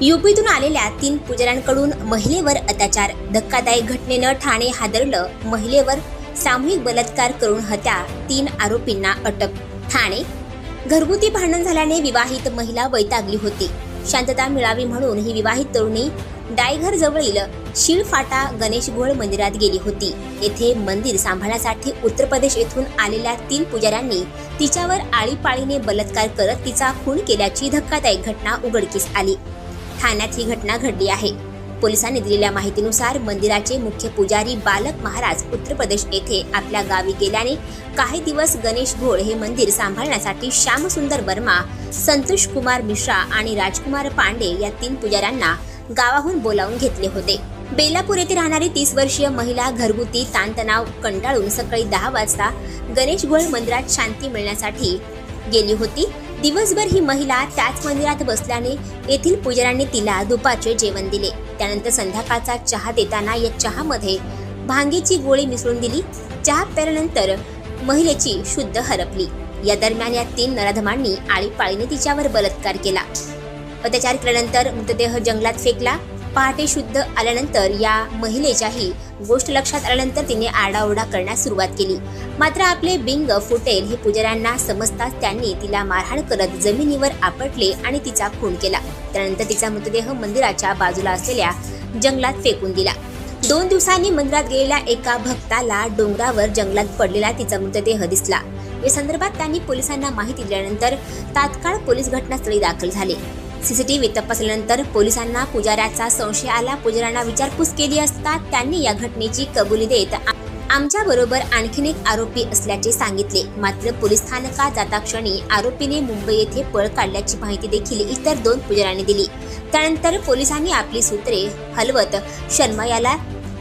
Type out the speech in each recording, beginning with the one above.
युपीतून आलेल्या तीन पुजाऱ्यांकडून महिलेवर अत्याचार. धक्कादायक घटनेनं ठाणे हादरलं महिलेवर सामूहिक बलात्कार करून हत्या तीन आरोपींना अटक. ठाणे घरगुती भांडण झाल्याने विवाहित महिला वैतागली होती. शांतता मिळावी म्हणून ही विवाहित तरुणी डायघर जवळील शिळफाटा गणेश घोळ मंदिरात गेली होती. येथे मंदिर सांभाळण्यासाठी उत्तर प्रदेश येथून आलेल्या तीन पुजाऱ्यांनी तिच्यावर आळीपाळीने बलात्कार करत तिचा खून केल्याची धक्कादायक घटना उघडकीस आली. ठाण्यात ही घटना घडली आहे. पोलिसांनी दिलेल्या माहितीनुसार मंदिराचे मुख्य पुजारी बालक महाराज उत्तर प्रदेश येथे आपल्या गावी गेल्याने काही दिवस गणेश घोळ हे मंदिर सांभाळण्यासाठी श्यामसुंदर वर्मा संतोष कुमार मिश्रा आणि राजकुमार पांडे या तीन पुजाऱ्यांना गावाहून बोलावून घेतले होते. बेलापूर येथे राहणारी तीस वर्षीय महिला घरगुती ताणतणाव कंटाळून सकाळी दहा वाजता गणेश घोळ मंदिरात शांती मिळण्यासाठी गेली होती. दिवसभर ही महिला त्याच मंदिरात बसल्याने येथील पुजाऱ्यांनी तिला दुपारचे जेवण दिले. त्यानंतर संध्याकाळचा चहा देताना या चहामध्ये भांगेची गोळी मिसळून दिली. चहा प्याल्यानंतर महिलेची शुद्ध हरपली. या दरम्यान या तीन नराधमांनी आळीपाळीने तिच्यावर बलात्कार केला. अत्याचार केल्यानंतर मृतदेह जंगलात फेकला. पहाटे शुद्ध आल्यानंतर या महिलेच्याही गोष्ट लक्षात आल्यानंतर तिने आरडाओरडा करण्यास सुरुवात केली. मात्र आपले बिंग फुटेल हे पुजाऱ्यांना समजताच त्यांनी तिला मारहाण करत जमिनीवर आपटले आणि तिचा खून केला. त्यानंतर तिचा मृतदेह मंदिराच्या बाजूला असलेल्या जंगलात फेकून दिला. दोन दिवसांनी मंदिरात गेलेल्या एका भक्ताला डोंगरावर जंगलात पडलेला तिचा मृतदेह दिसला. या संदर्भात त्यांनी पोलिसांना माहिती दिल्यानंतर तात्काळ पोलीस घटनास्थळी दाखल झाले. सीसीटीव्ही तपासल्यानंतर पोलिसांना पुजाऱ्याचा संशय आला. पुजाऱ्यांना विचारपूस केली असता त्यांनी या घटनेची कबुली देत आमच्या बरोबर आणखीन एक आरोपी असल्याचे सांगितले. मात्र पोलीस स्थानकात जाता क्षणी आरोपीने मुंबई येथे पळ काढल्याची माहिती देखील इतर दोन पुजाऱ्यांनी दिली. त्यानंतर पोलिसांनी आपली सूत्रे हलवत शर्मा याला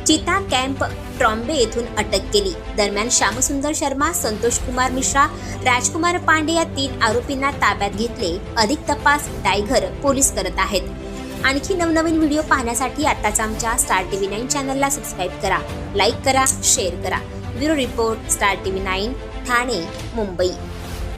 चिता कॅम्प ट्रॉम्बे येथून अटक केली. दरम्यान श्यामसुंदर शर्मा संतोष कुमार मिश्रा राजकुमार पांडे या तीन आरोपींना ताब्यात घेतले. अधिक तपास डायघर पोलीस करत आहेत. आणखी नवनवीन व्हिडिओ पाहण्यासाठी आताच आमच्या स्टार टीव्ही नाईन चॅनलला सबस्क्राईब करा. लाईक करा शेअर करा. Bureau report star TV nine Thane Mumbai.